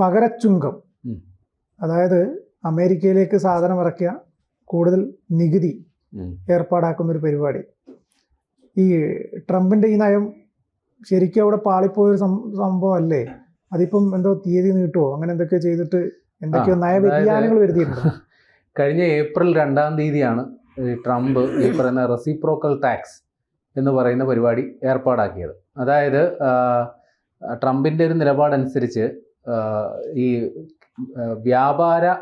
പകരച്ചുങ്കം. അതായത് അമേരിക്കയിലേക്ക് സാധനം ഇറക്കിയ കൂടുതൽ നികുതി ഏർപ്പാടാക്കുന്ന ഒരു പരിപാടി. ഈ ട്രംപിന്റെ ഈ നയം ശരിക്കും അവിടെ പാളിപ്പോയൊരു സംഭവം അല്ലേ? അതിപ്പം എന്തോ തീയതി നീട്ടുവോ? അങ്ങനെ എന്തൊക്കെയോ ചെയ്തിട്ട് എന്തൊക്കെയോ നയവ്യതിയാനങ്ങൾ നയ വരുത്തിയിട്ടുണ്ട്. കഴിഞ്ഞ ഏപ്രിൽ രണ്ടാം തീയതിയാണ് ട്രംപ് ഈ പറയുന്ന റെസിപ്രോക്കൽ ടാക്സ് എന്ന് പറയുന്ന പരിപാടി ഏർപ്പാടാക്കിയത്. അതായത് ട്രംപിന്റെ ഒരു നിലപാടനുസരിച്ച് ഈ വ്യാപാര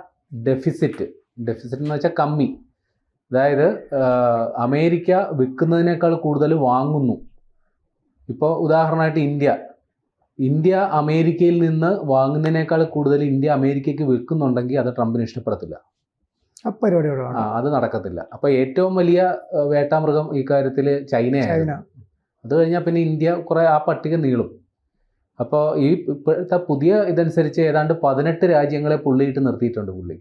ഡെഫിസിറ്റ് ഡെഫിസിറ്റ് എന്ന് വെച്ചാൽ കമ്മി. അതായത് അമേരിക്ക വിൽക്കുന്നതിനേക്കാൾ കൂടുതൽ വാങ്ങുന്നു. ഇപ്പോൾ ഉദാഹരണമായിട്ട് ഇന്ത്യ. ഇന്ത്യ അമേരിക്കയിൽ നിന്ന് വാങ്ങുന്നതിനേക്കാൾ കൂടുതൽ ഇന്ത്യ അമേരിക്കയ്ക്ക് വിൽക്കുന്നുണ്ടെങ്കിൽ അത് ട്രംപിന് ഇഷ്ടപ്പെടത്തില്ല. ആ അത് നടക്കത്തില്ല. അപ്പൊ ഏറ്റവും വലിയ വേട്ടാമൃഗം ഈ കാര്യത്തിൽ ചൈനയാണ് ചൈന. അത് കഴിഞ്ഞാൽ പിന്നെ ഇന്ത്യ കുറെ ആ പട്ടിക നീളും. അപ്പോൾ ഈ ഇപ്പോഴത്തെ പുതിയ ഇതനുസരിച്ച് ഏതാണ്ട് പതിനെട്ട് രാജ്യങ്ങളെ പുള്ളിയിട്ട് നിർത്തിയിട്ടുണ്ട് പുള്ളി.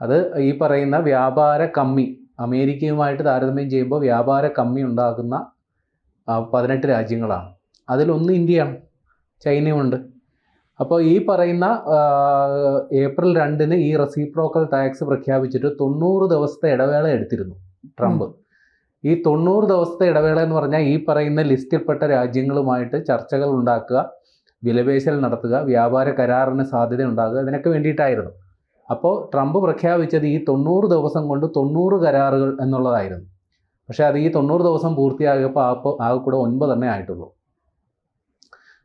അത് ഈ പറയുന്ന വ്യാപാര കമ്മി അമേരിക്കയുമായിട്ട് താരതമ്യം ചെയ്യുമ്പോൾ വ്യാപാര കമ്മി ഉണ്ടാകുന്ന പതിനെട്ട് രാജ്യങ്ങളാണ്. അതിലൊന്ന് ഇന്ത്യയാണ് ചൈനയുമുണ്ട്. അപ്പോൾ ഈ പറയുന്ന ഏപ്രിൽ രണ്ടിന് ഈ റെസിപ്രോക്കൽ ടാക്സ് പ്രഖ്യാപിച്ചിട്ട് തൊണ്ണൂറ് ദിവസത്തെ ഇടവേള എടുത്തിരുന്നു ട്രംപ്. ഈ തൊണ്ണൂറ് ദിവസത്തെ ഇടവേള എന്ന് പറഞ്ഞാൽ ഈ പറയുന്ന ലിസ്റ്റിൽപ്പെട്ട രാജ്യങ്ങളുമായിട്ട് ചർച്ചകൾ ഉണ്ടാക്കുക വിലപേശൽ നടത്തുക വ്യാപാര കരാറിന് സാധ്യത ഉണ്ടാകുക ഇതിനൊക്കെ വേണ്ടിയിട്ടായിരുന്നു. അപ്പോൾ ട്രംപ് പ്രഖ്യാപിച്ചത് ഈ തൊണ്ണൂറ് ദിവസം കൊണ്ട് തൊണ്ണൂറ് കരാറുകൾ എന്നുള്ളതായിരുന്നു. പക്ഷേ അത് ഈ തൊണ്ണൂറ് ദിവസം പൂർത്തിയാകിയപ്പോൾ ആപ്പോൾ ആകെ കൂടെ ഒൻപതെണ്ണേ ആയിട്ടുള്ളൂ.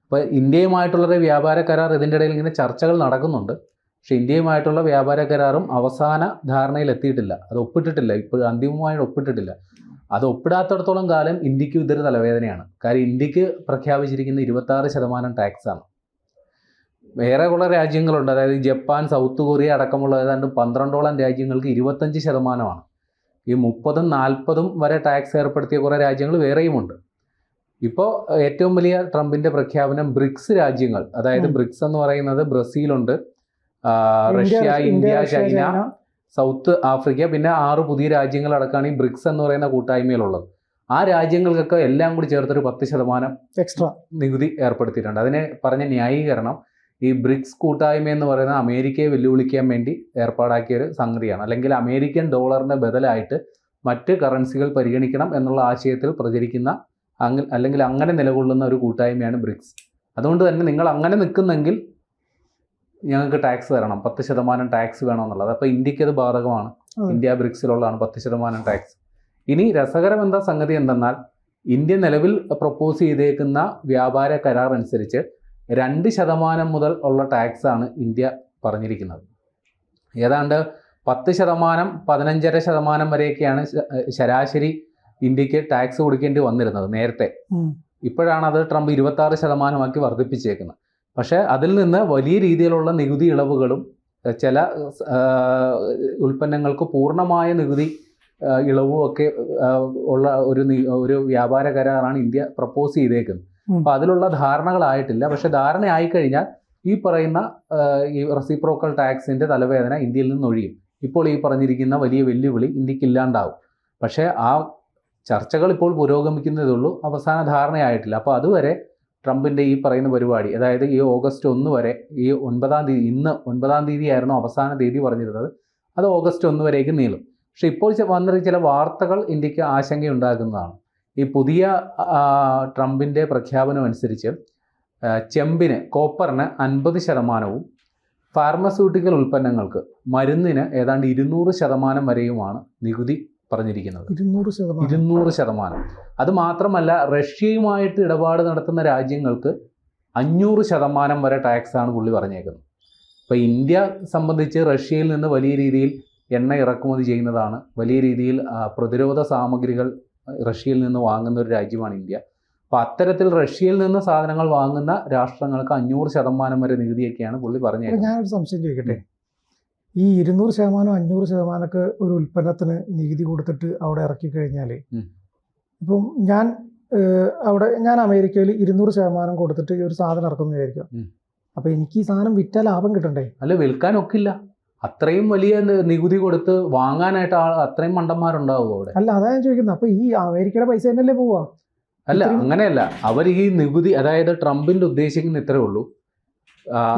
അപ്പോൾ ഇന്ത്യയുമായിട്ടുള്ളൊരു വ്യാപാര കരാർ ഇതിന്റെ ഇടയിൽ ഇങ്ങനെ ചർച്ചകൾ നടക്കുന്നുണ്ട്. പക്ഷേ ഇന്ത്യയുമായിട്ടുള്ള വ്യാപാര കരാറും അവസാന ധാരണയിൽ എത്തിയിട്ടില്ല. അത് ഒപ്പിട്ടിട്ടില്ല. ഇപ്പോൾ അന്തിമമായിട്ട് ഒപ്പിട്ടിട്ടില്ല. അത് ഒപ്പിടാത്തിടത്തോളം കാലം ഇന്ത്യയ്ക്ക് ഇതൊരു തലവേദനയാണ്. കാര്യം ഇന്ത്യയ്ക്ക് പ്രഖ്യാപിച്ചിരിക്കുന്ന ഇരുപത്താറ് ശതമാനം ടാക്സാണ്. വേറെ കുറെ രാജ്യങ്ങളുണ്ട്. അതായത് ജപ്പാൻ സൗത്ത് കൊറിയ അടക്കമുള്ള ഏതാണ്ട് പന്ത്രണ്ടോളം രാജ്യങ്ങൾക്ക് ഇരുപത്തഞ്ച് ശതമാനമാണ്. ഈ മുപ്പതും നാൽപ്പതും വരെ ടാക്സ് ഏർപ്പെടുത്തിയ കുറേ രാജ്യങ്ങൾ വേറെയുമുണ്ട്. ഇപ്പോൾ ഏറ്റവും വലിയ ട്രംപിന്റെ പ്രഖ്യാപനം ബ്രിക്സ് രാജ്യങ്ങൾ അതായത് ബ്രിക്സ് എന്ന് പറയുന്നത് ബ്രസീലുണ്ട്. Russia India China South Africa പിന്നെ ആറ് പുതിയ രാജ്യങ്ങളടക്കമാണ് ഈ ബ്രിക്സ് എന്ന് പറയുന്ന കൂട്ടായ്മയിലുള്ളത്. ആ രാജ്യങ്ങൾക്കൊക്കെ എല്ലാം കൂടി ചേർത്തൊരു പത്ത് ശതമാനം എക്സ്ട്രാ. നികുതി ഏർപ്പെടുത്തിയിട്ടുണ്ട്. അതിനെ പറഞ്ഞ ന്യായീകരണം ഈ ബ്രിക്സ് കൂട്ടായ്മ എന്ന് പറയുന്ന അമേരിക്കയെ വെല്ലുവിളിക്കാൻ വേണ്ടി ഏർപ്പാടാക്കിയ ഒരു സംഗതിയാണ്. അല്ലെങ്കിൽ അമേരിക്കൻ ഡോളറിന്റെ ബദലായിട്ട് മറ്റ് കറൻസികൾ പരിഗണിക്കണം എന്നുള്ള ആശയത്തിൽ പ്രചരിക്കുന്ന അല്ലെങ്കിൽ അങ്ങനെ നിലകൊള്ളുന്ന ഒരു കൂട്ടായ്മയാണ് ബ്രിക്സ്. അതുകൊണ്ട് തന്നെ നിങ്ങൾ അങ്ങനെ നിൽക്കുന്നെങ്കിൽ ഞങ്ങൾക്ക് ടാക്സ് തരണം. പത്ത് ശതമാനം ടാക്സ് വേണമെന്നുള്ളത്. അപ്പോൾ ഇന്ത്യയ്ക്ക് അത് ബാധകമാണ്. ഇന്ത്യ ബ്രിക്സിലുള്ളതാണ് പത്ത് ശതമാനം ടാക്സ് ഇനി രസകരം എന്താ സംഗതി എന്തെന്നാൽ ഇന്ത്യ നിലവിൽ പ്രപ്പോസ് ചെയ്തേക്കുന്ന വ്യാപാര കരാർ അനുസരിച്ച് രണ്ട് ശതമാനം മുതൽ ഉള്ള ടാക്സ് ആണ് ഇന്ത്യ പറഞ്ഞിരിക്കുന്നത്. ഏതാണ്ട് പത്ത് ശതമാനം പതിനഞ്ചര ശതമാനം വരെയൊക്കെയാണ് ശരാശരി ഇന്ത്യയ്ക്ക് ടാക്സ് കൊടുക്കേണ്ടി വന്നിരുന്നത് നേരത്തെ. ഇപ്പോഴാണ് അത് ട്രംപ് ഇരുപത്തി ആറ് ശതമാനമാക്കി വർദ്ധിപ്പിച്ചേക്കുന്നത്. പക്ഷേ അതിൽ നിന്ന് വലിയ രീതിയിലുള്ള നികുതി ഇളവുകളും ചില ഉൽപ്പന്നങ്ങൾക്ക് പൂർണമായ നികുതി ഇളവും ഒക്കെ ഉള്ള ഒരു ഒരു വ്യാപാര കരാറാണ് ഇന്ത്യ പ്രപ്പോസ് ചെയ്തേക്കുന്നത്. അപ്പം അതിലുള്ള ധാരണകളായിട്ടില്ല. പക്ഷെ ധാരണ ആയിക്കഴിഞ്ഞാൽ ഈ പറയുന്ന ഈ റെസിപ്രോക്കൽ ടാക്സിന്റെ തലവേദന ഇന്ത്യയിൽ നിന്ന് ഒഴിയും. ഇപ്പോൾ ഈ പറഞ്ഞിരിക്കുന്ന വലിയ വെല്ലുവിളി ഇന്ത്യയ്ക്ക് ഇല്ലാണ്ടാവും പക്ഷേ ആ ചർച്ചകൾ ഇപ്പോൾ പുരോഗമിക്കുന്നതേ ഉള്ളൂ. അവസാന ധാരണയായിട്ടില്ല. അപ്പോൾ അതുവരെ ട്രംപിന്റെ ഈ പറയുന്ന പരിപാടി അതായത് ഈ ഓഗസ്റ്റ് ഒന്ന് വരെ ഈ ഒൻപതാം തീയതി ഇന്ന് ഒൻപതാം തീയതി ആയിരുന്നു അവസാന തീയതി പറഞ്ഞിരുന്നത് അത് ഓഗസ്റ്റ് ഒന്ന് വരേക്ക് നീളും. പക്ഷേ ഇപ്പോൾ വന്ന ചില വാർത്തകൾ ഇന്ത്യയ്ക്ക് ആശങ്കയുണ്ടാകുന്നതാണ് ഈ പുതിയ ട്രംപിന്റെ പ്രഖ്യാപനം അനുസരിച്ച് ചെമ്പിന് കോപ്പറിന് അൻപത് ശതമാനവും ഫാർമസ്യൂട്ടിക്കൽ ഉൽപ്പന്നങ്ങൾക്ക് മരുന്നിന് ഏതാണ്ട് ഇരുന്നൂറ് ശതമാനം വരെയുമാണ് നികുതി പറഞ്ഞിരിക്കുന്നത്. ഇരുന്നൂറ് ശതമാനം. ഇരുന്നൂറ് ശതമാനം. അത് മാത്രമല്ല റഷ്യയുമായിട്ട് ഇടപാട് നടത്തുന്ന രാജ്യങ്ങൾക്ക് അഞ്ഞൂറ് ശതമാനം വരെ ടാക്സ് ആണ് പുള്ളി പറഞ്ഞേക്കുന്നത്. ഇപ്പോൾ ഇന്ത്യ സംബന്ധിച്ച് റഷ്യയിൽ നിന്ന് വലിയ രീതിയിൽ എണ്ണ ഇറക്കുമതി ചെയ്യുന്നതാണ്. വലിയ രീതിയിൽ പ്രതിരോധ സാമഗ്രികൾ റഷ്യയിൽ നിന്ന് വാങ്ങുന്ന ഒരു രാജ്യമാണ് ഇന്ത്യ. അപ്പോൾ അത്തരത്തിൽ റഷ്യയിൽ നിന്ന് സാധനങ്ങൾ വാങ്ങുന്ന രാഷ്ട്രങ്ങൾക്ക് അഞ്ഞൂറ് ശതമാനം വരെ നികുതിയൊക്കെയാണ് പുള്ളി പറഞ്ഞത് പറഞ്ഞേക്കുന്നത്. ഞാനൊരു സംശയം ചോദിക്കട്ടെ? ഈ ഇരുന്നൂറ് ശതമാനം അഞ്ഞൂറ് ശതമാനമൊക്കെ ഒരു ഉൽപ്പന്നത്തിന് നികുതി കൊടുത്തിട്ട് അവിടെ ഇറക്കി കഴിഞ്ഞാൽ. ഇപ്പം ഞാൻ അവിടെ ഞാൻ അമേരിക്കയിൽ ഇരുന്നൂറ് ശതമാനം കൊടുത്തിട്ട് ഈ ഒരു സാധനം ഇറക്കുന്നു വിചാരിക്കാം. അപ്പൊ എനിക്ക് ഈ സാധനം വിറ്റാൽ ലാഭം കിട്ടണ്ടേ? അല്ല വിൽക്കാൻ ഒക്കില്ല അത്രയും വലിയ നികുതി കൊടുത്ത് വാങ്ങാനായിട്ട് അത്രയും മണ്ടന്മാരുണ്ടാവും അവിടെ? അല്ല അതാ ഞാൻ ചോദിക്കുന്നത്. അപ്പൊ ഈ അമേരിക്കയുടെ പൈസ തന്നെയല്ലേ പോവാ? അല്ല അങ്ങനെയല്ല. അവർ ഈ നികുതി അതായത് ട്രംപിന്റെ ഉദ്ദേശിക്കുന്ന ഇത്രേ ഉള്ളൂ.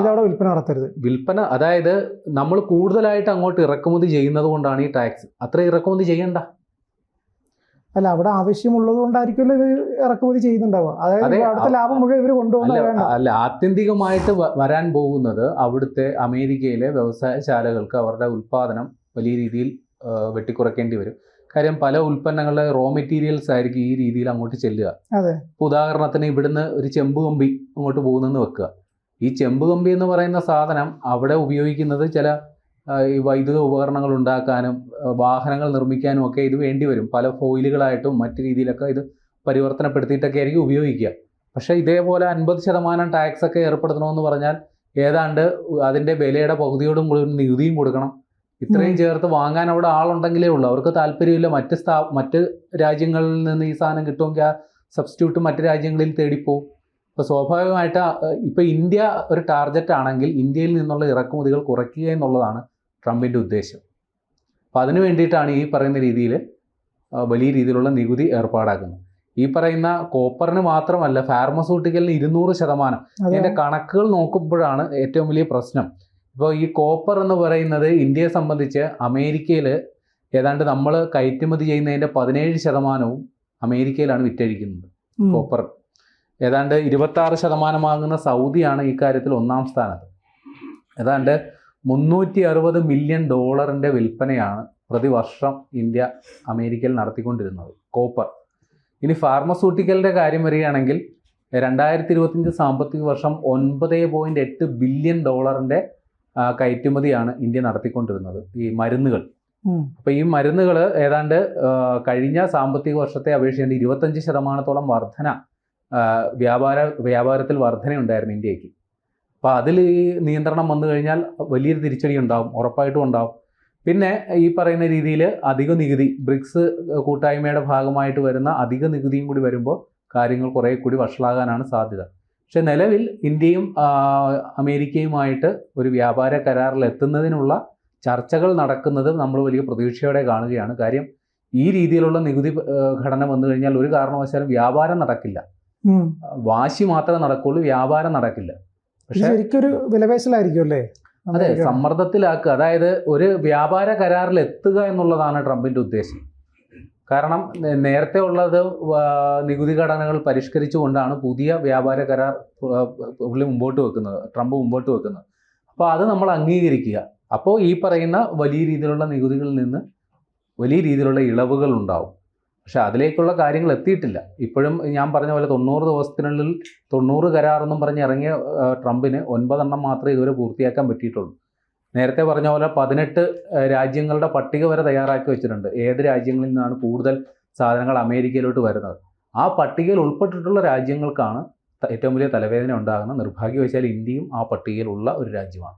ഇതവിടെ വിൽപ്പന നടത്തരുത്. വിൽപ്പന അതായത് നമ്മൾ കൂടുതലായിട്ട് അങ്ങോട്ട് ഇറക്കുമതി ചെയ്യുന്നത് കൊണ്ടാണ് ഈ ടാക്സ് അത്ര ഇറക്കുമതി ചെയ്യണ്ട. അല്ല അവിടെ ആവശ്യമുള്ളത് കൊണ്ടായിരിക്കുമല്ലോ ഇവർ ഇറക്കുമതി ചെയ്യുന്നുണ്ടാവുക. അതായത് അവിടുത്തെ ലാഭം മുഴുവൻ ഇവർ കൊണ്ടുപോകുന്ന അല്ല ആത്യന്തികമായിട്ട് വരാൻ പോകുന്നത് അവിടുത്തെ അമേരിക്കയിലെ വ്യവസായശാലകൾക്ക് അവരുടെ ഉൽപ്പാദനം വലിയ രീതിയിൽ വെട്ടിക്കുറക്കേണ്ടി വെട്ടിക്കുറയ്ക്കേണ്ടി വരും. കാര്യം പല ഉൽപ്പന്നങ്ങളുടെ റോ മെറ്റീരിയൽസ് ആയിരിക്കും ഈ രീതിയിൽ അങ്ങോട്ട് ചെല്ലുക. അതെ. ഉദാഹരണത്തിന് ഇവിടുന്ന് ഒരു ചെമ്പ് കമ്പി അങ്ങോട്ട് പോകുന്നെന്ന് വെക്കുക. ഈ ചെമ്പ് കമ്പി എന്ന് പറയുന്ന സാധനം അവിടെ ഉപയോഗിക്കുന്നത് ചില ഈ വൈദ്യുത ഉപകരണങ്ങൾ ഉണ്ടാക്കാനും വാഹനങ്ങൾ നിർമ്മിക്കാനും ഒക്കെ ഇത് വേണ്ടി വരും. പല ഫോയിലുകളായിട്ടും മറ്റു രീതിയിലൊക്കെ ഇത് പരിവർത്തനപ്പെടുത്തിയിട്ടൊക്കെ ആയിരിക്കും ഉപയോഗിക്കുക. പക്ഷേ ഇതേപോലെ അൻപത് ശതമാനം ടാക്സ് ഒക്കെ ഏർപ്പെടുത്തണമെന്ന് പറഞ്ഞാൽ ഏതാണ്ട് അതിന്റെ വിലയുടെ പകുതിയോടും കൂടി നികുതിയും കൊടുക്കണം. ഇത്രയും ചേർത്ത് വാങ്ങാൻ അവിടെ ആളുണ്ടെങ്കിലേ ഉള്ളൂ. അവർക്ക് താല്പര്യമില്ല. മറ്റ് സ്ഥാ മറ്റ് രാജ്യങ്ങളിൽ നിന്ന് ഈ സാധനം കിട്ടുമെങ്കിൽ ആ സബ്സ്റ്റിറ്റ്യൂട്ട് മറ്റ് രാജ്യങ്ങളിൽ തേടിപ്പോവും. ഇപ്പോൾ സ്വാഭാവികമായിട്ട് ഇപ്പോൾ ഇന്ത്യ ഒരു ടാർഗറ്റ് ആണെങ്കിൽ ഇന്ത്യയിൽ നിന്നുള്ള ഇറക്കുമതികൾ കുറയ്ക്കുക എന്നുള്ളതാണ് ട്രംപിന്റെ ഉദ്ദേശം. അപ്പോൾ അതിനു വേണ്ടിയിട്ടാണ് ഈ പറയുന്ന രീതിയിൽ വലിയ രീതിയിലുള്ള നികുതി ഏർപ്പാടാക്കുന്നത്. ഈ പറയുന്ന കോപ്പറിന് മാത്രമല്ല ഫാർമസ്യൂട്ടിക്കലിന് ഇരുന്നൂറ് ശതമാനം. അതിന്റെ കണക്കുകൾ നോക്കുമ്പോഴാണ് ഏറ്റവും വലിയ പ്രശ്നം. ഇപ്പോൾ ഈ കോപ്പർ എന്ന് പറയുന്നത് ഇന്ത്യയെ സംബന്ധിച്ച് അമേരിക്കയിൽ ഏതാണ്ട് നമ്മൾ കയറ്റുമതി ചെയ്യുന്നതിന്റെ പതിനേഴ് ശതമാനവും അമേരിക്കയിലാണ് വിറ്റഴിക്കുന്നത് കോപ്പർ. ഏതാണ്ട് ഇരുപത്താറ് ശതമാനമാകുന്ന സൗദിയാണ് ഈ കാര്യത്തിൽ ഒന്നാം സ്ഥാനത്ത്. ഏതാണ്ട് മുന്നൂറ്റി അറുപത് മില്യൺ ഡോളറിന്റെ വിൽപ്പനയാണ് പ്രതിവർഷം ഇന്ത്യ അമേരിക്കയിൽ നടത്തിക്കൊണ്ടിരുന്നത് കോപ്പർ. ഇനി ഫാർമസ്യൂട്ടിക്കലിന്റെ കാര്യം വരികയാണെങ്കിൽ രണ്ടായിരത്തി ഇരുപത്തിയഞ്ച് സാമ്പത്തിക വർഷം ഒൻപത് പോയിന്റ് എട്ട് ബില്യൺ ഡോളറിന്റെ കയറ്റുമതിയാണ് ഇന്ത്യ നടത്തിക്കൊണ്ടിരുന്നത് ഈ മരുന്നുകൾ. അപ്പോൾ ഈ മരുന്നുകൾ ഏതാണ്ട് കഴിഞ്ഞ സാമ്പത്തിക വർഷത്തെ അപേക്ഷിച്ച് ഇരുപത്തഞ്ച് ശതമാനത്തോളം വർധന വ്യാപാര വ്യാപാരത്തിൽ വർധനയുണ്ടായിരുന്നു ഇന്ത്യയ്ക്ക്. അപ്പോൾ അതിൽ ഈ നിയന്ത്രണം വന്നു കഴിഞ്ഞാൽ വലിയൊരു തിരിച്ചടി ഉണ്ടാവും ഉറപ്പായിട്ടും ഉണ്ടാവും. പിന്നെ ഈ പറയുന്ന രീതിയിൽ അധിക നികുതി ബ്രിക്സ് കൂട്ടായ്മയുടെ ഭാഗമായിട്ട് വരുന്ന അധിക നികുതിയും കൂടി വരുമ്പോൾ കാര്യങ്ങൾ കുറേ കൂടി വഷളാകാനാണ് സാധ്യത. പക്ഷെ നിലവിൽ ഇന്ത്യയും അമേരിക്കയുമായിട്ട് ഒരു വ്യാപാര കരാറിൽ എത്തുന്നതിനുള്ള ചർച്ചകൾ നടക്കുന്നത് നമ്മൾ വലിയ പ്രതീക്ഷയോടെ കാണുകയാണ്. കാര്യം ഈ രീതിയിലുള്ള നികുതി ഘടന വന്നു കഴിഞ്ഞാൽ ഒരു കാരണവശാലും വ്യാപാരം നടക്കില്ല. വാശി മാത്രമേ നടക്കുള്ളൂ വ്യാപാരം നടക്കില്ല. പക്ഷേ ശരിക്കൊരു വിലപേശലായിരിക്കും അല്ലേ? അതെ. സമ്മർദ്ദത്തിലാക്കുക. അതായത് ഒരു വ്യാപാര കരാറിൽ എത്തുക എന്നുള്ളതാണ് ട്രംപിന്റെ ഉദ്ദേശം. കാരണം നേരത്തെ ഉള്ളത് നികുതി ഘടനകൾ പരിഷ്കരിച്ചുകൊണ്ടാണ് പുതിയ വ്യാപാര കരാർ പുള്ളി മുമ്പോട്ട് വെക്കുന്നത് ട്രംപ് മുമ്പോട്ട് വെക്കുന്നത്. അപ്പോൾ അത് നമ്മൾ അംഗീകരിക്കുക. അപ്പോൾ ഈ പറയുന്ന വലിയ രീതിയിലുള്ള നികുതികളിൽ നിന്ന് വലിയ രീതിയിലുള്ള ഇളവുകൾ ഉണ്ടാവും. പക്ഷെ അതിലേക്കുള്ള കാര്യങ്ങൾ എത്തിയിട്ടില്ല. ഇപ്പോഴും ഞാൻ പറഞ്ഞ പോലെ തൊണ്ണൂറ് ദിവസത്തിനുള്ളിൽ തൊണ്ണൂറ് കരാറെന്നും പറഞ്ഞ് ഇറങ്ങിയ ട്രംപിന് ഒൻപതെണ്ണം മാത്രമേ ഇതുവരെ പൂർത്തിയാക്കാൻ പറ്റിയിട്ടുള്ളൂ. നേരത്തെ പറഞ്ഞ പോലെ പതിനെട്ട് രാജ്യങ്ങളുടെ പട്ടിക വരെ തയ്യാറാക്കി വെച്ചിട്ടുണ്ട്. ഏത് രാജ്യങ്ങളിൽ നിന്നാണ് കൂടുതൽ സാധനങ്ങൾ അമേരിക്കയിലോട്ട് വരുന്നത്? ആ പട്ടികയിൽ ഉൾപ്പെട്ടിട്ടുള്ള രാജ്യങ്ങൾക്കാണ് ഏറ്റവും വലിയ തലവേദന ഉണ്ടാകുന്നത്. നിർഭാഗ്യവശാൽ ഇന്ത്യയും ആ പട്ടികയിലുള്ള ഒരു രാജ്യമാണ്.